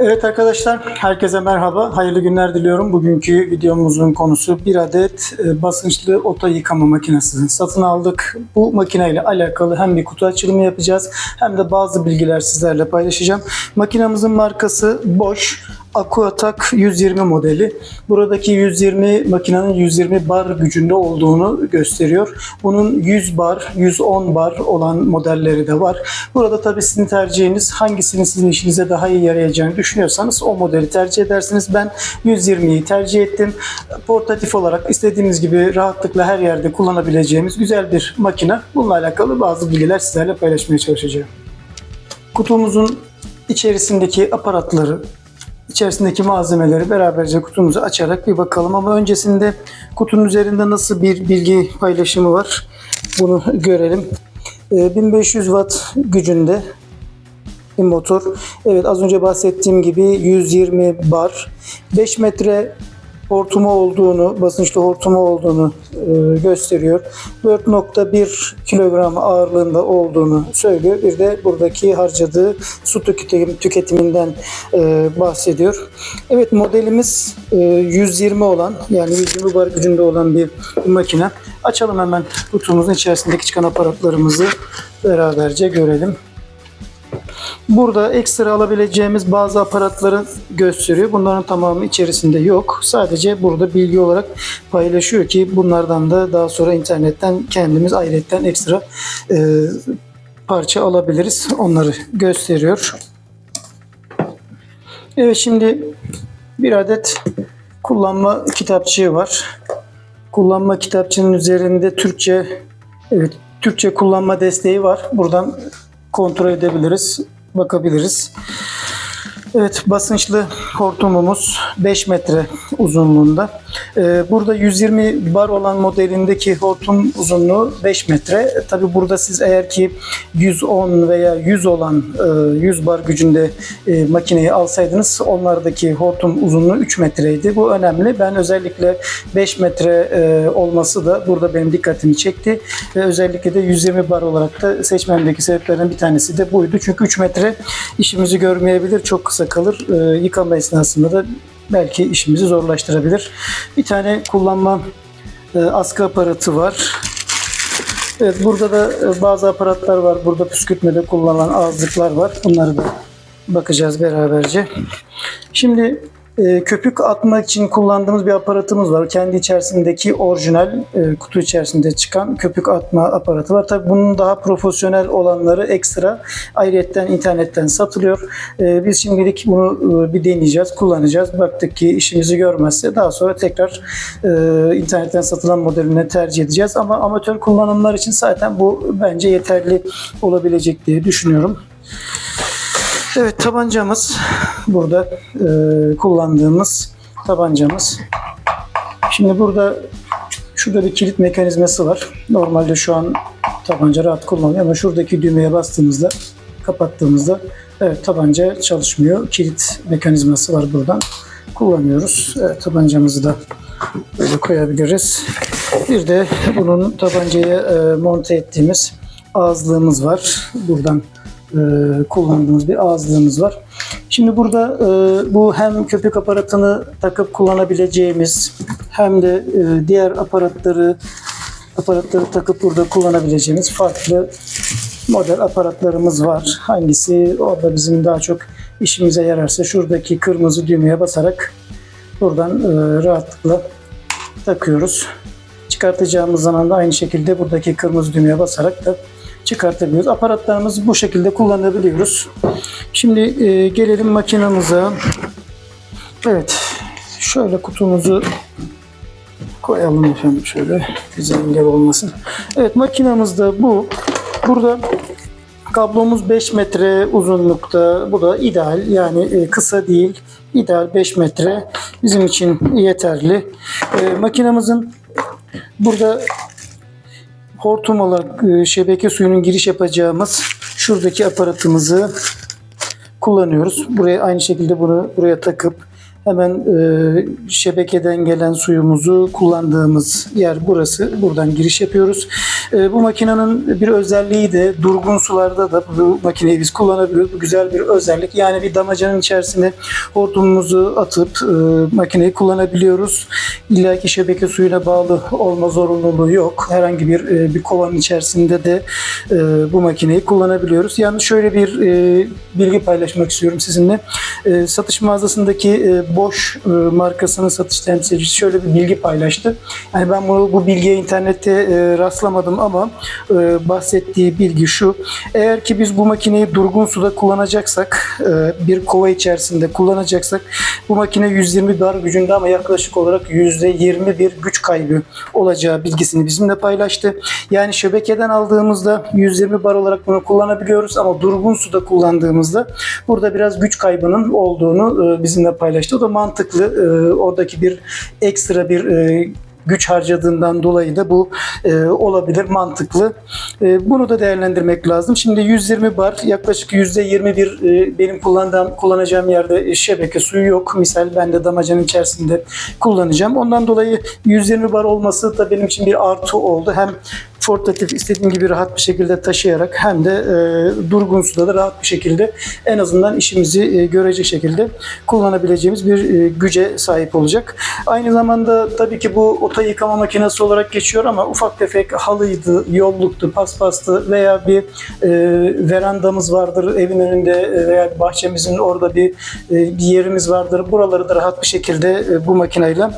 Evet arkadaşlar, herkese merhaba. Hayırlı günler diliyorum. Bugünkü videomuzun konusu bir adet e, basınçlı oto yıkama makinesi satın aldık. Bu makineyle alakalı hem bir kutu açılımı yapacağız hem de bazı bilgiler sizlerle paylaşacağım. Makinamızın markası Bosch. Aquatak 120 modeli. Buradaki 120 makinenin 120 bar gücünde olduğunu gösteriyor. Bunun 100 bar, 110 bar olan modelleri de var. Burada tabii sizin tercihiniz hangisinin sizin işinize daha iyi yarayacağını düşünüyorsanız o modeli tercih edersiniz. Ben 120'yi tercih ettim. Portatif olarak istediğimiz gibi rahatlıkla her yerde kullanabileceğimiz güzel bir makine. Bununla alakalı bazı bilgiler sizlerle paylaşmaya çalışacağım. Kutumuzun içerisindeki aparatları, içerisindeki malzemeleri beraberce kutumuzu açarak bir bakalım. Ama öncesinde kutunun üzerinde nasıl bir bilgi paylaşımı var bunu görelim. Ee, 1500 watt gücünde bir motor. Evet az önce bahsettiğim gibi 120 bar. 5 metre hortumu olduğunu, basınçlı hortumu olduğunu e, gösteriyor. 4.1 kilogram ağırlığında olduğunu söylüyor. Bir de buradaki harcadığı su tüketim, tüketiminden e, bahsediyor. Evet modelimiz e, 120 olan yani 120 bar gücünde olan bir makine. Açalım hemen kutumuzun içerisindeki çıkan aparatlarımızı beraberce görelim. Burada ekstra alabileceğimiz bazı aparatları gösteriyor. Bunların tamamı içerisinde yok. Sadece burada bilgi olarak paylaşıyor ki bunlardan da daha sonra internetten kendimiz ayrıyetten ekstra e, parça alabiliriz. Onları gösteriyor. Evet şimdi bir adet kullanma kitapçığı var. Kullanma kitapçının üzerinde Türkçe evet Türkçe kullanma desteği var. Buradan kontrol edebiliriz, bakabiliriz. Evet, basınçlı hortumumuz 5 metre uzunluğunda. Ee, burada 120 bar olan modelindeki hortum uzunluğu 5 metre. Tabi burada siz eğer ki 110 veya 100 olan e, 100 bar gücünde e, makineyi alsaydınız onlardaki hortum uzunluğu 3 metreydi. Bu önemli. Ben özellikle 5 metre e, olması da burada benim dikkatimi çekti. Ve özellikle de 120 bar olarak da seçmemdeki sebeplerden bir tanesi de buydu. Çünkü 3 metre işimizi görmeyebilir. Çok kısa kalır. E, yıkama esnasında da belki işimizi zorlaştırabilir. Bir tane kullanma e, askı aparatı var. Evet burada da e, bazı aparatlar var. Burada püskürtmede kullanılan ağızlıklar var. Bunları da bakacağız beraberce. Şimdi e, köpük atmak için kullandığımız bir aparatımız var. Kendi içerisindeki orijinal e, kutu içerisinde çıkan köpük atma aparatı var. Tabii bunun daha profesyonel olanları ekstra ayrıyetten internetten satılıyor. E, biz şimdilik bunu e, bir deneyeceğiz, kullanacağız. Baktık ki işimizi görmezse daha sonra tekrar e, internetten satılan modeline tercih edeceğiz. Ama amatör kullanımlar için zaten bu bence yeterli olabilecek diye düşünüyorum. Evet tabancamız burada e, kullandığımız tabancamız. Şimdi burada şurada bir kilit mekanizması var. Normalde şu an tabanca rahat kullanılıyor ama şuradaki düğmeye bastığımızda kapattığımızda evet tabanca çalışmıyor. Kilit mekanizması var buradan. Kullanıyoruz. Evet, tabancamızı da böyle koyabiliriz. Bir de bunun tabancaya e, monte ettiğimiz ağızlığımız var. Buradan e, kullandığımız bir ağızlığımız var. Şimdi burada e, bu hem köpük aparatını takıp kullanabileceğimiz hem de e, diğer aparatları aparatları takıp burada kullanabileceğimiz farklı model aparatlarımız var. Hangisi orada bizim daha çok işimize yararsa şuradaki kırmızı düğmeye basarak buradan e, rahatlıkla takıyoruz. Çıkartacağımız zaman da aynı şekilde buradaki kırmızı düğmeye basarak da çıkartabiliyoruz. Aparatlarımızı bu şekilde kullanabiliyoruz. Şimdi e, gelelim makinamıza. Evet. Şöyle kutumuzu koyalım efendim şöyle. Bize engel olmasın. Evet makinamız da bu. Burada kablomuz 5 metre uzunlukta. Bu da ideal. Yani e, kısa değil. İdeal 5 metre. Bizim için yeterli. E, makinamızın burada hortum olarak e, şebeke suyunun giriş yapacağımız şuradaki aparatımızı kullanıyoruz. Buraya aynı şekilde bunu buraya takıp Hemen e, şebekeden gelen suyumuzu kullandığımız yer burası. Buradan giriş yapıyoruz. E, bu makinenin bir özelliği de durgun sularda da bu makineyi biz kullanabiliyoruz. Bu güzel bir özellik. Yani bir damacanın içerisine hortumumuzu atıp e, makineyi kullanabiliyoruz. İlla ki şebeke suyuna bağlı olma zorunluluğu yok. Herhangi bir e, bir kovanın içerisinde de e, bu makineyi kullanabiliyoruz. Yani şöyle bir e, bilgi paylaşmak istiyorum sizinle. E, satış mağazasındaki e, Bosch e, markasının satış temsilcisi şöyle bir bilgi paylaştı. Yani ben bunu bu bilgiye internette e, rastlamadım ama e, bahsettiği bilgi şu. Eğer ki biz bu makineyi durgun suda kullanacaksak, bir kova içerisinde kullanacaksak bu makine 120 bar gücünde ama yaklaşık olarak %20 bir güç kaybı olacağı bilgisini bizimle paylaştı. Yani şebekeden aldığımızda 120 bar olarak bunu kullanabiliyoruz ama durgun suda kullandığımızda burada biraz güç kaybının olduğunu bizimle paylaştı. O da mantıklı. E, Oradaki bir ekstra bir e, güç harcadığından dolayı da bu e, olabilir, mantıklı. E, bunu da değerlendirmek lazım. Şimdi 120 bar, yaklaşık %21 e, benim kullandığım, kullanacağım yerde şebeke suyu yok. Misal ben de damacanın içerisinde kullanacağım. Ondan dolayı 120 bar olması da benim için bir artı oldu. Hem portatif istediğim gibi rahat bir şekilde taşıyarak hem de e, durgun suda da rahat bir şekilde en azından işimizi e, görecek şekilde kullanabileceğimiz bir e, güce sahip olacak. Aynı zamanda tabii ki bu ota yıkama makinesi olarak geçiyor ama ufak tefek halıydı, yolluktu, paspastı veya bir e, verandamız vardır evin önünde e, veya bahçemizin orada bir, e, bir yerimiz vardır. Buraları da rahat bir şekilde e, bu makineyle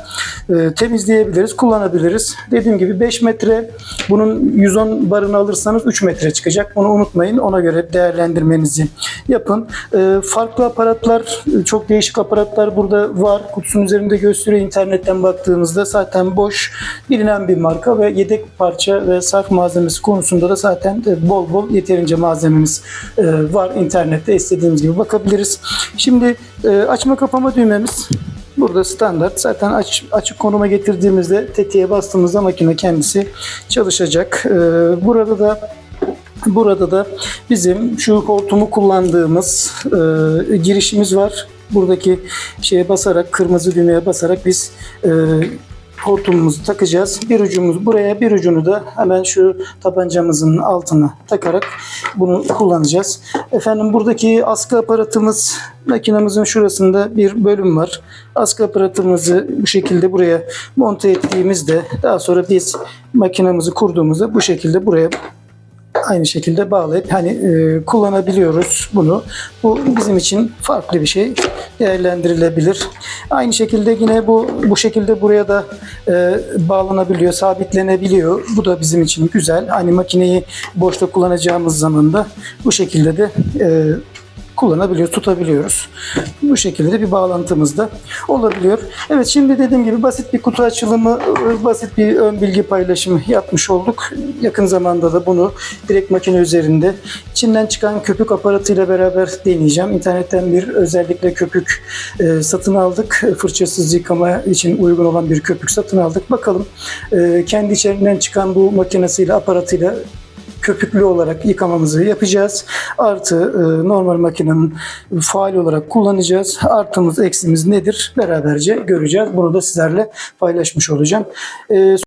e, temizleyebiliriz, kullanabiliriz. Dediğim gibi 5 metre bunun 110 barını alırsanız 3 metre çıkacak. Bunu unutmayın. Ona göre değerlendirmenizi yapın. E, farklı aparatlar, çok değişik aparatlar burada var. Kutusunun üzerinde gösteriyor. İnternetten baktığınızda zaten boş bilinen bir marka ve yedek parça ve sarf malzemesi konusunda da zaten e, bol bol yeterince malzememiz e, var. İnternette istediğimiz gibi bakabiliriz. Şimdi e, açma kapama düğmemiz Burada standart. Zaten aç, açık konuma getirdiğimizde tetiğe bastığımızda makine kendisi çalışacak. Ee, burada da burada da bizim şu hortumu kullandığımız e, girişimiz var. Buradaki şeye basarak, kırmızı düğmeye basarak biz e, hortumumuzu takacağız. Bir ucumuz buraya, bir ucunu da hemen şu tabancamızın altına takarak bunu kullanacağız. Efendim buradaki askı aparatımız makinamızın şurasında bir bölüm var. Askı aparatımızı bu şekilde buraya monte ettiğimizde daha sonra biz makinamızı kurduğumuzda bu şekilde buraya aynı şekilde bağlayıp hani e, kullanabiliyoruz bunu. Bu bizim için farklı bir şey değerlendirilebilir. Aynı şekilde yine bu bu şekilde buraya da e, bağlanabiliyor, sabitlenebiliyor. Bu da bizim için güzel. Hani makineyi boşta kullanacağımız zaman da bu şekilde de e, kullanabiliyoruz, tutabiliyoruz. Bu şekilde de bir bağlantımız da olabiliyor. Evet şimdi dediğim gibi basit bir kutu açılımı, basit bir ön bilgi paylaşımı yapmış olduk. Yakın zamanda da bunu direkt makine üzerinde içinden çıkan köpük aparatıyla beraber deneyeceğim. İnternetten bir özellikle köpük e, satın aldık. Fırçasız yıkama için uygun olan bir köpük satın aldık. Bakalım e, kendi içeriğinden çıkan bu makinesiyle, aparatıyla köpüklü olarak yıkamamızı yapacağız. Artı e, normal makinenin faal olarak kullanacağız. Artımız eksimiz nedir beraberce göreceğiz. Bunu da sizlerle paylaşmış olacağım. E,